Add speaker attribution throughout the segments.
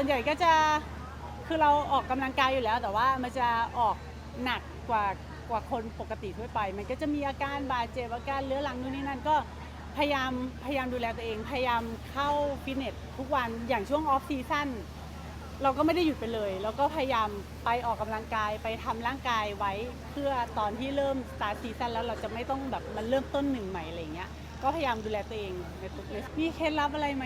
Speaker 1: ส่วนใหญ่ก็จะคือเราออกกำลังกายอยู่แล้ว แต่ว่ามันจะออกหนักกว่ากว่าคนปกติทั่วไป มันก็จะมีอาการบาดเจ็บอาการเรื้อรังนู่นนี่นั่นก็พยายามพยายามดูแลตัวเอง พยายามเข้าฟิตเนสทุกวันอย่างช่วงออฟซีซั่นเราก็ไม่ได้หยุดไปเลย แล้วก็พยายามไปออกกำลังกายไปทำร่างกายไว้ เพื่อตอนที่เริ่มสตาร์ทซีซั่นแล้วเราจะไม่ต้องแบบมันเริ่มต้นหนึ่งใหม่อะไรอย่างเงี้ยก็พยายามดูแลตัวเองในทุกเลยมีเคล็ดลับอะไรไหม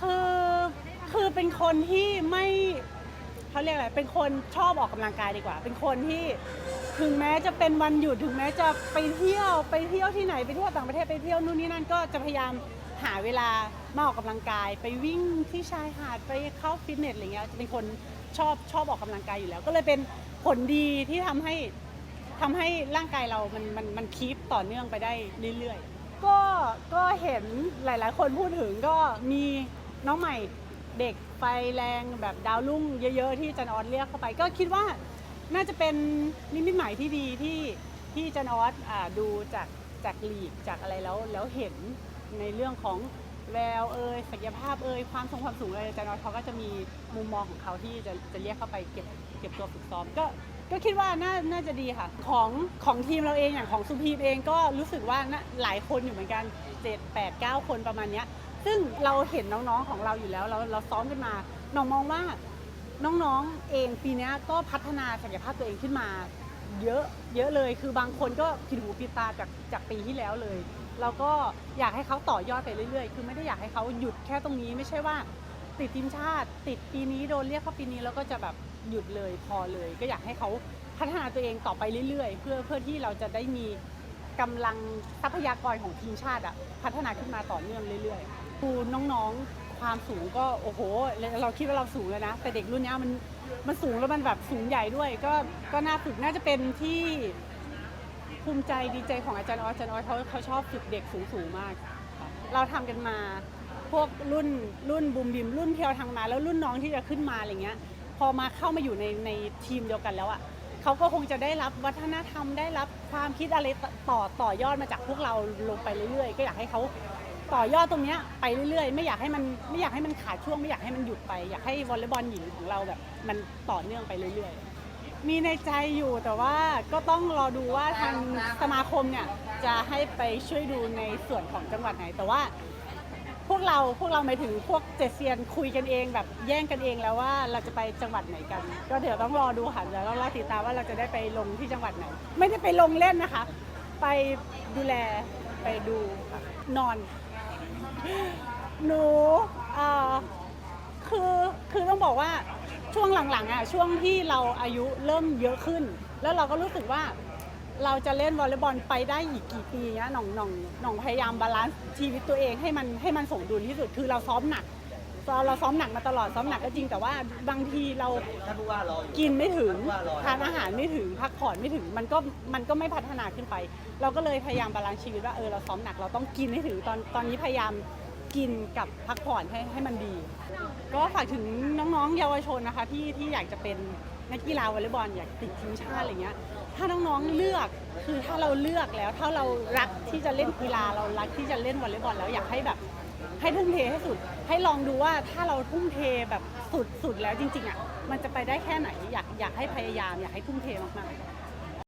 Speaker 1: คือ คือเป็นคนที่ไม่เขาเรียกอะไร เป็นคนชอบออกกำลังกายดีกว่า เป็นคนที่ถึงแม้จะเป็นวันหยุดถึงแม้จะไปเที่ยวไปเที่ยวที่ไหนไปเที่ยวต่างประเทศไปเที่ยวนู่นนี่นั่นก็จะพยายามหาเวลามาออกกำลังกาย ไปวิ่งที่ชายหาดไปเข้าฟิตเนสอะไรเงี้ยจะเป็นคนชอบชอบออกกำลังกายอยู่แล้ว ก็เลยเป็นผลดีที่ทำให้ทำให้ร่างกายเรามันมันมันคีปต่อเนื่องไปได้เรื่อยๆก็ก็เห็นหลาย ๆ คนพูดถึงก็มีน้องใหม่ เด็กไฟแรงแบบดาวรุ่งเยอะๆ ที่จันออสเรียกเข้าไป ก็คิดว่าน่าจะเป็นนิมิตหมายที่ดีที่ที่จันออสอ่าดูจากจากลีกจากอะไรแล้วแล้วเห็นในเรื่องของแววเอ่ยศักยภาพเอ่ยความทรงความสูงอะไรจันออสเขาก็จะมีมุมมองของเขาที่จะจะเรียกเข้าไปเก็บเก็บตัวฝึกซ้อมก็ก็คิดว่าน่าน่าจะดีค่ะ ของของทีมเราเองอย่างของสุพีมเองก็รู้สึกว่าน่าหลายคนอยู่เหมือนกัน 7 8 9 คนประมาณเนี้ย ซึ่งเราเห็นน้องๆของเราอยู่แล้ว เราเราซ้อมกันมาน้องมองว่าน้องๆเองปีนี้ก็พัฒนาศักยภาพตัวเองขึ้นมา เยอะเยอะเลยคือบางคนก็ผิดหูผิดตาจากจากปีที่แล้วเลยเราก็อยากให้เขาต่อยอดไปเรื่อยๆ คือไม่ได้อยากให้เขาหยุดแค่ตรงนี้ไม่ใช่ว่า ติดทีมชาติ ติดปีนี้โดนเรียกเข้าปีนี้แล้วก็จะแบบหยุดเลยพอเลย ก็อยากให้เขาพัฒนาตัวเองต่อไปเรื่อยๆ เพื่อเพื่อที่เราจะได้มี กำลังทรัพยากรของทีมชาติอะพัฒนาขึ้นมาต่อเนื่องเรื่อยๆดูน้องๆความสูงก็โอ้โห เราคิดว่าเราสูงแล้วนะ แต่เด็กรุ่นนี้มันมันสูงแล้วมันแบบสูงใหญ่ด้วย ก็ก็น่าฝึกน่าจะเป็นที่ภูมิใจดีใจของอาจารย์ออสอาจารย์ออสเขาเขาชอบฝึกเด็กสูงสูงๆมาก เราทำกันมาพวกรุ่นรุ่นบูมบิมรุ่นเพียวทางมาแล้วรุ่นน้องที่จะขึ้นมาอะไรเงี้ย พอมาเข้ามาอยู่ในในทีมเดียวกันแล้วอะ่ะเขาก็คงจะได้รับวัฒนธรรมได้รับ ความคิดอะไรต่อต่อยอดมาจากพวกเราลงไปเรื่อยๆ ก็อยากให้เขาต่อยอดตรงเนี้ยไปเรื่อยๆ ไม่อยากให้มันไม่อยากให้มันขาดช่วงไม่อยากให้มันหยุดไป อยากให้วอลเลย์บอลหญิงของเราแบบ มันต่อเนื่องไปเรื่อยๆ มีในใจอยู่แต่ว่าก็ต้องรอดูว่าทางสมาคมเนี่ยจะให้ไปช่วยดูในส่วนของจังหวัดไหนแต่ว่า พวกเราพวกเราหมายถึงพวกเจดเซียนคุยกันเองแบบแย่งกันเองแล้วว่าเราจะไปจังหวัดไหนกัน ก็เดี๋ยวต้องรอดูค่ะเดี๋ยวเรารอติดตามว่าเราจะได้ไปลงที่จังหวัดไหน ไม่ได้ไปลงเล่นนะคะ ไปดูแลไปดูค่ะนอน หนูเอ่อคือคือต้องบอกว่าช่วงหลังๆอะช่วงที่เราอายุเริ่มเยอะขึ้น แล้วเราก็รู้สึกว่า เราจะเล่นวอลเลย์บอลไปได้อีกกี่ปีเนี้ยหน่องหน่องหน่องพยายามบาลานซ์ชีวิตตัวเองให้มันให้มันสมดุลที่สุดคือเราซ้อมหนักเราเราซ้อมหนักมาตลอดซ้อมหนักก็จริงแต่ว่าบางทีเรา
Speaker 2: ท่านผู้ว่ารออยู่
Speaker 1: กินไม่ถึง
Speaker 2: ท่านผู้ว่ารอ
Speaker 1: ทานอาหารไม่ถึงพักผ่อนไม่ถึงมันก็มันก็ไม่พัฒนาขึ้นไป เราก็เลยพยายามบาลานซ์ชีวิตว่าเออเราซ้อมหนักเราต้องกินให้ถึงตอนตอนนี้พยายามกินกับพักผ่อนให้ให้มันดี ก็ฝากถึงน้องๆ เยาวชนนะคะที่ที่อยากจะเป็นนักกีฬาวอลเลย์บอลอยากติดทีมชาติอะไรเงี้ย ถ้าน้องๆเลือกคือถ้าเราเลือกแล้ว ถ้าเรารักที่จะเล่นกีฬาเรารักที่จะเล่นวอลเลย์บอลแล้วอยากให้แบบ ให้ทุ่มเทให้สุด ให้ลองดูว่าถ้าเราทุ่มเทแบบสุดสุดแล้วจริงๆอะมันจะไปได้แค่ไหนอยากอยากให้พยายามอยากให้ทุ่มเทมากๆ